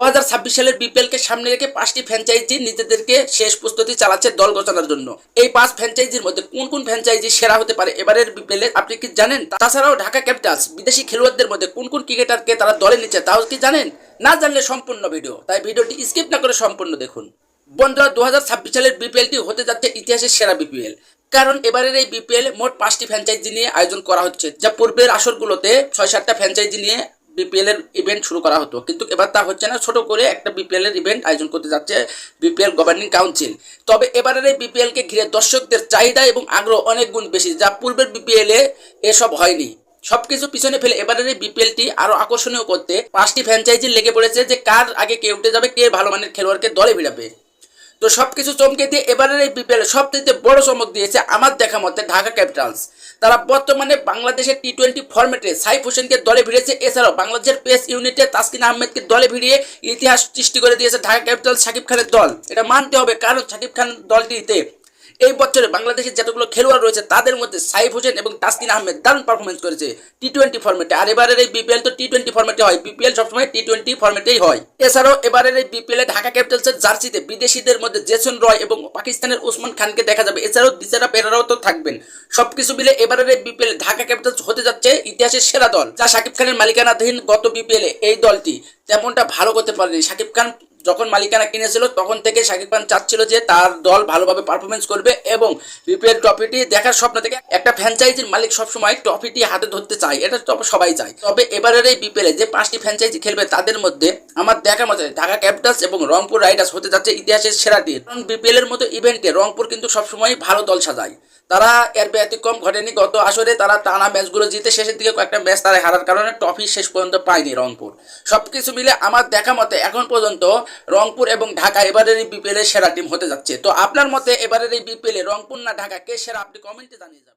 দু হাজার ছাব্বিশ সালের বিপিএল কে সামনে রেখে পাঁচটি ফ্র্যাঞ্চাইজি নিজেদেরকে শেষ প্রস্তুতি চালাচ্ছে দল গোছানোর জন্য। এই পাঁচ ফ্র্যাঞ্চাইজির মধ্যে কোন কোন ফ্র্যাঞ্চাইজি সেরা হতে পারে এবারের বিপিএল আপনি কি জানেন? তাছাড়াও ঢাকা ক্যাপিটালস, বিদেশি খেলোয়াড়দের মধ্যে কোন কোন ক্রিকেটারকে তারা দলে নিচ্ছে তাও কি জানেন? না জানলে সম্পূর্ণ ভিডিও। তাই ভিডিওটি স্কিপ না করে সম্পূর্ণ দেখুন। বন্ধুরা, দু হাজার ছাব্বিশ সালের বিপিএলটি হতে যাচ্ছে ইতিহাসের সেরা বিপিএল। কারণ এবারের এই বিপিএল মোট পাঁচটি ফ্র্যাঞ্চাইজি নিয়ে আয়োজন করা হচ্ছে, যা পূর্বের আসরগুলোতে ছয় সাতটা ফ্র্যাঞ্চাইজি নিয়ে বিপিএল এর ইভেন্ট শুরু করা হতো। কিন্তু এবার তা হচ্ছে না। ছোট করে একটা বিপিএল এর ইভেন্ট আয়োজন করতে যাচ্ছে বিপিএল গভর্নিং কাউন্সিল তবে এবারের এই বিপিএল কে ঘিরে দর্শকদের চাহিদা এবং আগ্রহ অনেক গুণ বেশি, যা পূর্বের বিপিএল এ এসব হয়নি। সবকিছু পিছনে ফেলে এবারের এই বিপিএলটি আরও আকর্ষণীয় করতে পাঁচটি ফ্র্যাঞ্চাইজি লেগে পড়েছে যে কার আগে কে উঠে যাবে, কে ভালো মানের খেলোয়াড়কে দলে ভিড়াবে তো সবকিছু চমকে দিয়ে এবারের এই বিপিএল সবচেয়ে বড় চমক দিয়েছে আমার দেখা মতে ঢাকা ক্যাপিটালস। তারা বর্তমানে বাংলাদেশের টি টোয়েন্টি ফর্মেটে সাইফ হোসেনকে দলে ভিড়িয়েছে এছাড়াও বাংলাদেশের পেস ইউনিটে তাসকিন আহমেদকে দলে ভিড়িয়ে ইতিহাস সৃষ্টি করে দিয়েছে ঢাকা ক্যাপিটালস সাকিব খানের দল। এটা মানতে হবে কারণ সাকিব খান দলটিতে এই বছরে বাংলাদেশের যতগুলো খেলোয়াড় রয়েছে, তাদের মধ্যে সাইফ হোসেন এবং তাসকিন আহমেদ দারুণ পারফরমেন্স করেছে টি টোয়েন্টি ফর্মেটে আর এবারের এই বিপিএল তো টি টোয়েন্টি ফর্মেটে হয়। বিপিএল সবসময় টি টোয়েন্টি ফর্মেটেই হয়। এছাড়াও এবারের এই বিপিএল ঢাকা ক্যাপিটালসের জার্সিতে বিদেশিদের মধ্যে জেসন রয় এবং পাকিস্তানের উসমান খানকে দেখা যাবে। এছাড়াও দিশারা পেরারাও তো থাকবেন। সবকিছু মিলে এবারের এই বিপিএল ঢাকা ক্যাপিটালস হতে যাচ্ছে ইতিহাসের সেরা দল, যা শাকিব খানের মালিকানাধীন গত বিপিএল এই দলটি। তেমনটা ভালো করতে পারেনি। শাকিব খান যখন মালিকানা কিনেছিল, তখন থেকে শাকিব খান চাচ্ছিল যে তার দল ভালোভাবে পারফরমেন্স করবে এবং বিপিএল ট্রফিটি দেখার স্বপ্ন থেকে একটা ফ্র্যাঞ্চাইজির মালিক সবসময় ট্রফিটি হাতে ধরতে চায়। এটা তো সবাই চায়। তবে এবারের এই বিপিএলে যে পাঁচটি ফ্র্যাঞ্চাইজি খেলবে, তাদের মধ্যে আমার দেখা মতে ঢাকা ক্যাপিটালস এবং রংপুর রাইডার্স হতে যাচ্ছে ইতিহাসের সেরা টিম কারণ বিপিএল এর মতো ইভেন্টে রংপুর কিন্তু সবসময় ভালো দল সাজায়। তারা এর ব্যতিক্রম ঘটেনি। গত আসরে তারা টানা ম্যাচগুলো জিতে শেষের দিকে কয়েকটা ম্যাচ তারা হারার কারণে ট্রফি শেষ পর্যন্ত পায়নি রংপুর। সব কিছু মিলে আমার দেখা মতে এখন পর্যন্ত রংপুর এবং ঢাকা এবারের এই বিপিএল এর সেরা টিম হতে যাচ্ছে। তো আপনার মতে এবারের এই বিপিএল এ রংপুর না ঢাকা, কে সেরা? আপনি কমেন্টে জানিয়ে যাবেন।